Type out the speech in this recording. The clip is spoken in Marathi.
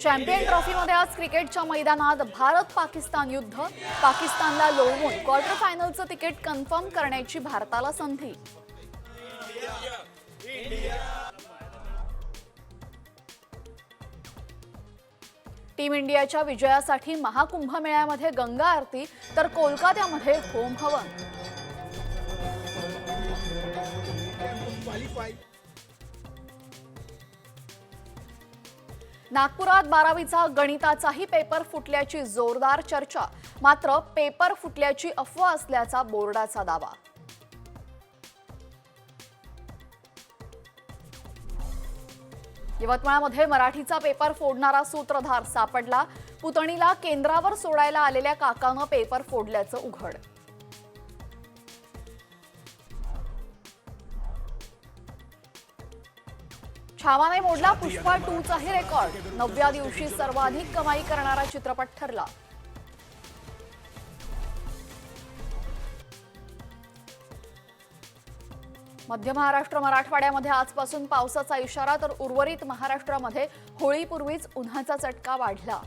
चॅम्पियन ट्रॉफीमध्ये आज क्रिकेटच्या मैदानात भारत पाकिस्तान युद्ध पाकिस्तानला लोळवून क्वार्टर फायनलचं तिकीट कन्फर्म करण्याची भारताला संधी. टीम इंडियाच्या विजयासाठी महाकुंभमेळ्यामध्ये गंगा आरती तर कोलकात्यामध्ये होम हवन. नागपुरात बारावीचा गणिताचाही पेपर फुटल्याची जोरदार चर्चा. मात्र पेपर फुटल्याची अफवा असल्याचा बोर्डाचा दावा. यवतमाळमध्ये मराठीचा पेपर फोडणारा सूत्रधार सापडला. पुतणीला केंद्रावर सोडायला आलेल्या काकानं पेपर फोडल्याचं उघड. छावाने मोडला पुष्पा टू चाही रेकॉर्ड. नवव्या दिवशी सर्वाधिक कमाई करणारा चित्रपट ठरला. मध्य महाराष्ट्र मराठवाड्यामध्ये आजपासून पावसाचा इशारा तर उर्वरित महाराष्ट्रामध्ये होळीपूर्वीच उन्हाचा चटका वाढला.